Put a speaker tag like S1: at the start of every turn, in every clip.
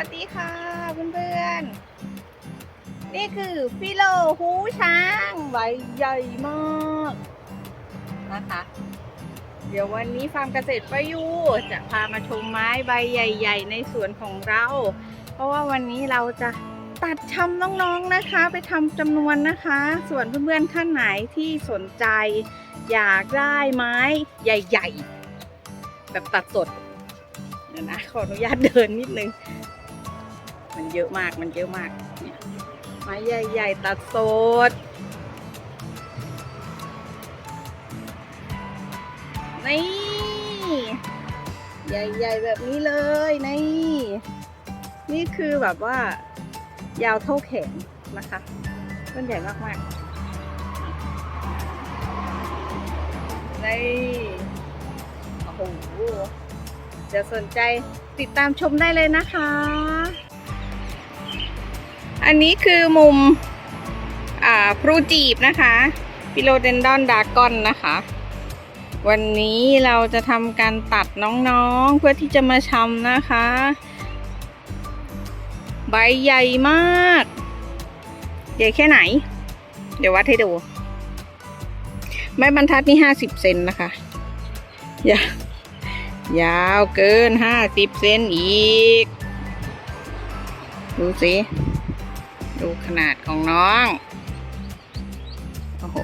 S1: วัสดีค่ะเพื่อนๆ นี่คือฟิโลหูช้างใบใหญ่มากนะคะ เดี๋ยววันนี้ฟาร์มเกษตรประยูจะพามาชมไม้ใบใหญ่ ๆ ในสวนของเรา เพราะว่าวันนี้เราจะตัดชำน้องๆนะคะ ไปทำจำนวนนะคะ ส่วนเพื่อนๆท่านไหนที่สนใจ อยากได้ไม้ใหญ่ ๆ แบบตัดสดเดี๋ยวนะขออนุญาตเดินนิดนึง มันเยอะมากมันเยอะมากเนี่ยไม้ใหญ่ๆตัดสดนี่ใหญ่ๆแบบนี้เลยนี่ นี่คือแบบว่ายาวเท่าแขนนะคะต้นใหญ่มากๆนี่โอ้โหจะสนใจติดตามชมได้เลยนะคะ อันนี้คือมุมอ่าพรูจีบนะคะฟิโลเดนดอนดากอนนะคะ วันนี้เราจะทำการตัดน้องๆ เพื่อที่จะมาชำนะคะ ใบใหญ่มาก ใหญ่แค่ไหน เดี๋ยววัดให้ดู ไม้บรรทัดนี่ห้าสิบเซนนะคะยายาวเกินห้าสิบเซนอีก ดูสิ ดูขนาดของน้อง โอ้โห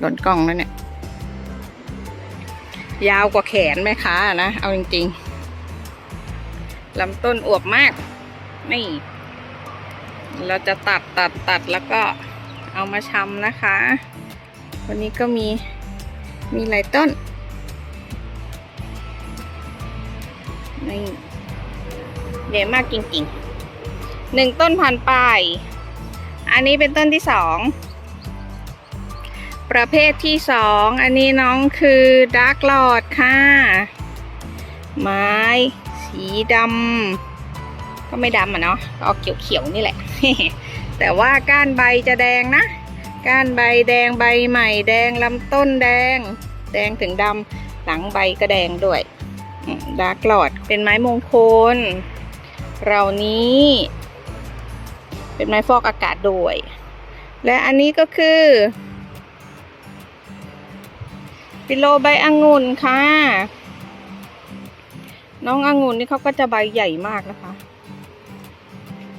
S1: หล่นกล้องแล้วเนี่ย ยาวกว่าแขนไหมคะนะ เอาจริงๆลำต้นอวบมาก นี่ เราจะตัดตัดตัดแล้วก็เอามาชำนะคะ วันนี้ก็มีมีหลายต้น นี่ใหญ่มากจริงๆ หนึ่งต้นพันปลาย อันนี้เป็นต้นที่สอง ประเภทที่สอง อันนี้น้องคือดาร์กลอดค่ะ ไม้ สีดำ ก็ไม่ดำอะเนาะก็เอาเขียวๆนี่แหละ แต่ว่าก้านใบจะแดงนะ ก้านใบแดงใบใหม่แดงลำต้นแดง แดงถึงดำ หลังใบก็แดงด้วยดาร์กลอดเป็นไม้มงคลเหล่านี้ เป็นไม้ฟอกอากาศด้วยและอันนี้ก็คือปิโลใบองุ่นค่ะ น้ององุ่นนี่เขาก็จะใบใหญ่มากนะคะ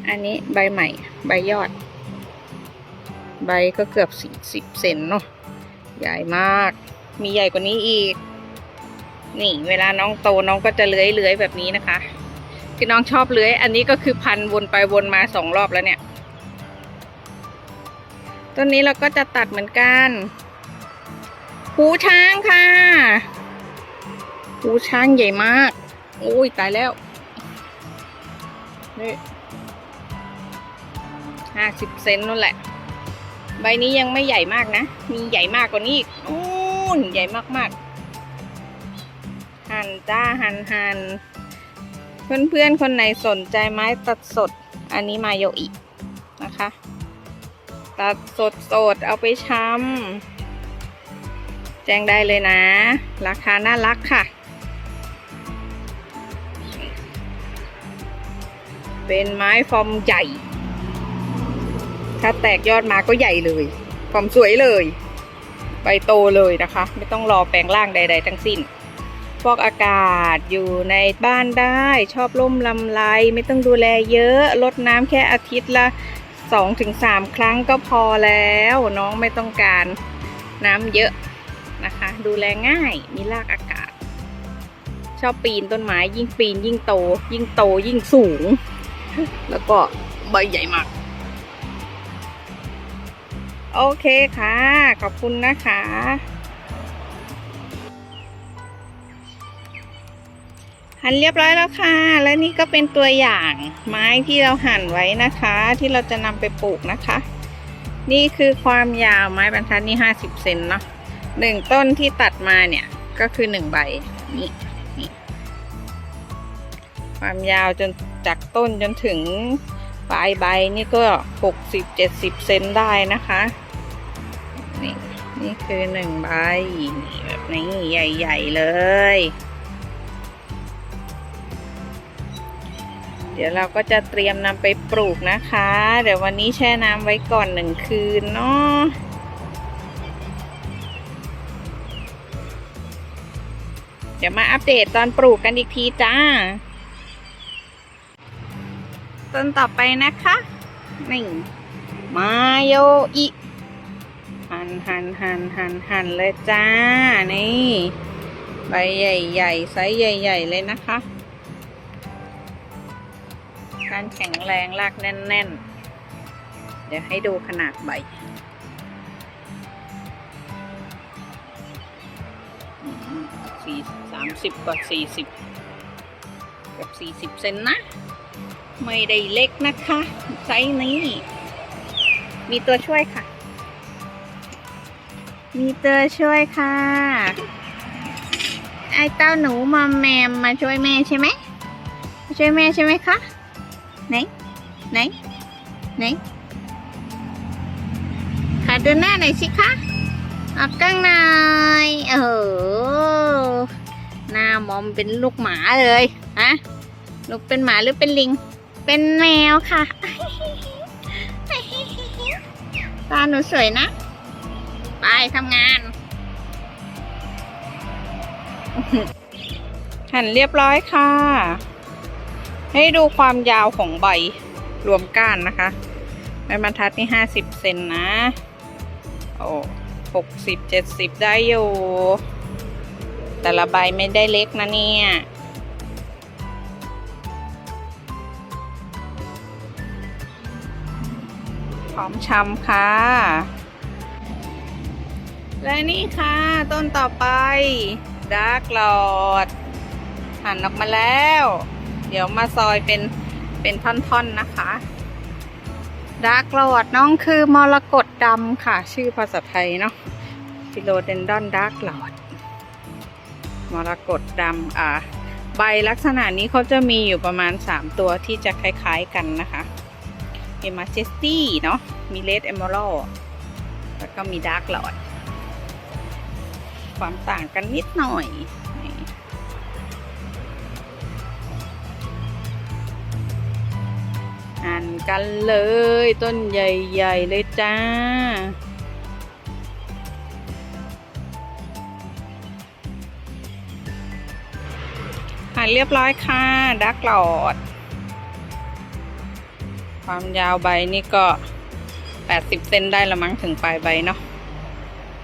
S1: อันนี้ใบใหม่ ใบยอด ใบก็เกือบสี่สิบเซนเนาะใหญ่มาก มีใหญ่กว่านี้อีก นี่ เวลาน้องโตน้องก็จะเลื้อยเลื้อยแบบนี้นะคะ คือน้องชอบเลื้อย อันนี้ก็คือพันวนไปวนมาสองรอบแล้วเนี่ย ต้นนี้เราก็จะตัดเหมือนกัน หูช้างค่ะ หูช้างใหญ่มากอุ้ยตายแล้ว นี่ห้าสิบเซนนั่นแหละ ใบนี้ยังไม่ใหญ่มากนะ มีใหญ่มากกว่านี้อีกอู้นใหญ่มากๆ หั่นจ้าหั่นหั่น เพื่อนๆ คนไหนสนใจไม้ตัดสด อันนี้มาโยอินะคะ ตัดสดสดเอาไปช้ำแจ้งได้เลยนะ ราคาน่ารักค่ะ เป็นไม้ฟอร์มใหญ่ ถ้าแตกยอดมาก็ใหญ่เลยฟอร์มสวยเลย ใบโตเลยนะคะ ไม่ต้องรอแปลงร่างใด ๆ ทั้งสิ้น ฟอกอากาศอยู่ในบ้านได้ ชอบร่มลำไรไม่ต้องดูแลเยอะลดน้ำแค่อาทิตย์ละสองถึงสามครั้งก็พอแล้ว น้องไม่ต้องการน้ำเยอะนะคะ ดูแลง่ายมีรากอากาศ ชอบปีนต้นไม้ยิ่งปีนยิ่งโต ยิ่งโตยิ่งสูง แล้วก็ใบใหญ่มาก โอเคค่ะ ขอบคุณนะคะ หั่นเรียบร้อยแล้วค่ะ และนี่ก็เป็นตัวอย่างไม้ที่เราหั่นไว้นะคะ ที่เราจะนำไปปลูกนะคะ นี่คือความยาวไม้บรรทัดนี่ห้าสิบเซนเนาะหนึ่งต้นที่ตัดมาเนี่ยก็คือหนึ่งใบนี่นี่ความยาวจนจากต้นจนถึงปลายใบนี่ก็หกสิบเจ็ดสิบเซนได้นะคะนี่นี่คือหนึ่งใบนี่แบบนี้ใหญ่ ๆ เลย เดี๋ยวเราก็จะเตรียมนำไปปลูกนะคะ เดี๋ยววันนี้แช่น้ำไว้ก่อนหนึ่งคืนเนาะเดี๋ยวมาอัปเดตตอนปลูกกันอีกทีจ้า ต้นต่อไปนะคะนี่มาโยอิหันหันหันหันหันเลยจ้า นี่ ใบใหญ่ๆไซส์ใหญ่ ๆ เลยนะคะ การแข็งแรงรากแน่น ๆ เดี๋ยวให้ดูขนาดใบ สี่สามสิบกว่าสี่สิบกับสี่สิบเซนนะ ไม่ได้เล็กนะคะ ไซส์นี้ มีตัวช่วยค่ะ มีตัวช่วยค่ะ ไอ้เต้าหนูมอมแมมมาช่วยแม่ใช่ไหมช่วยแม่ใช่ไหมคะ ไหน ไหน ไหนขอดูหน้าหน่อยสิคะออกกล้องหน่อยเออหน้ามอมเป็นลูกหมาเลยฮะลูกเป็นหมาหรือเป็นลิง เป็นแมวค่ะ ตาหนูสวยนะ ไปทำงาน หั่นเรียบร้อยค่ะ ให้ดูความยาวของใบรวมก้านนะคะใบบรรทัดนี่ห้าสิบเซนนะ โอ้หกสิบเจ็ดสิบได้อยู่ แต่ละใบไม่ได้เล็กนะเนี่ย พร้อมชำค่ะ และนี่ค่ะ ต้นต่อไปดาร์กลอด หันออกมาแล้ว ดี๋ยวมาซอยเป็นเป็นท่อนๆนนะคะดาร์กหลอดน้องคือมรกตดำค่ะ ชื่อภาษาไทยเนาะฟิโลเดนดอนดาร์กหลอดมรกตดำอ่าใบลักษณะนี้เขาจะมีอยู่ประมาณ 3 ตัวที่จะคล้ายๆกันนะคะมีมาเจสตี้เนาะมีเลดเอมอรัลแล้วก็มีดาร์กหลอด ความต่างกันนิดหน่อย หั่นกันเลย ต้นใหญ่ ๆ เลยจ้า หั่นเรียบร้อยค่ะดักหลอด ความยาวใบนี่ก็ 80 เซนได้ละมั้งถึงปลายใบเนาะ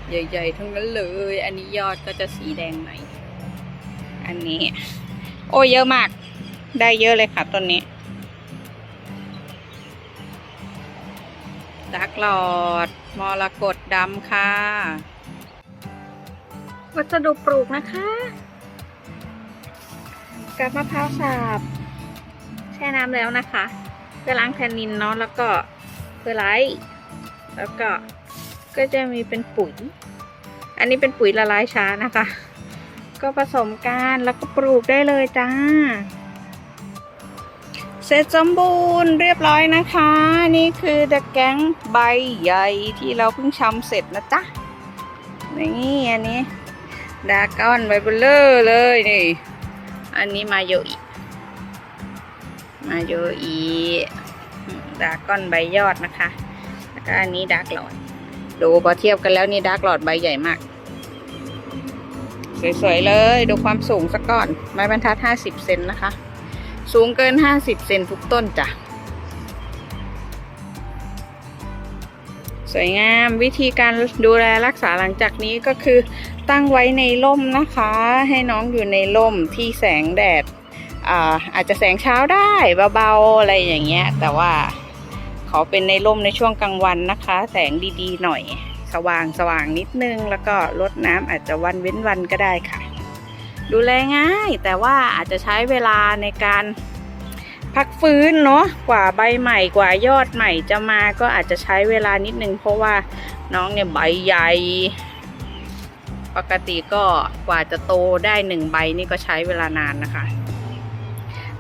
S1: ใหญ่ ๆ ทั้งนั้นเลย อันนี้ยอดก็จะสีแดงหน่อย อันนี้ โอ้เยอะมาก ได้เยอะเลยค่ะต้นนี้ ดักหลอด มรกตดำค่ะ วัสดุปลูกนะคะกับมะพร้าวสับแช่น้ำแล้วนะคะเพื่อล้างแทนนินเนาะแล้วก็เพื่อไลท์แล้วก็ก็จะมีเป็นปุ๋ย อันนี้เป็นปุ๋ยละลายช้านะคะ ก็ผสมกันแล้วก็ปลูกได้เลยจ้า เสร็จสมบูรณ์เรียบร้อยนะคะ นี่คือเดอะแก๊งใบใหญ่ที่เราเพิ่งชำเสร็จนะจ๊ะนี่อันนี้ดาก้อนไบเบลเลอร์เลยนี่ อันนี้มาโยอีมาโยอีดาก้อนใบยอดนะคะ แล้วก็อันนี้ดาร์กหลอด ดูพอเทียบกันแล้วนี่ดาร์กหลอดใบใหญ่มาก สวยๆเลย ดูความสูงซะก่อน ไม้บรรทัด 50 เซนนะคะ สูงเกิน 50 เซนทุกต้นจ้ะ สวยงามวิธีการดูแลรักษาหลังจากนี้ก็คือ ตั้งไว้ในร่มนะคะ ให้น้องอยู่ในร่มที่แสงแดดอาอาจจะแสงเช้าได้เบาๆอะไรอย่างเงี้ย แต่ว่าขอเป็นในร่มในช่วงกลางวันนะคะ แสงดีๆหน่อย สว่างสว่างนิดนึง แล้วก็ลดน้ำอาจจะวันเว้นวันก็ได้ค่ะ ดูแลง่าย แต่ว่าอาจจะใช้เวลาในการพักฟื้นเนาะกว่าใบใหม่กว่ายอดใหม่จะมาก็อาจจะใช้เวลานิดนึงเพราะว่าน้องเนี่ยใบใหญ่ ปกติก็กว่าจะโตได้หนึ่งใบนี่ก็ใช้เวลานานนะคะ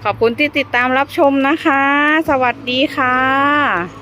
S1: ขอบคุณที่ติดตามรับชมนะคะ สวัสดีค่ะ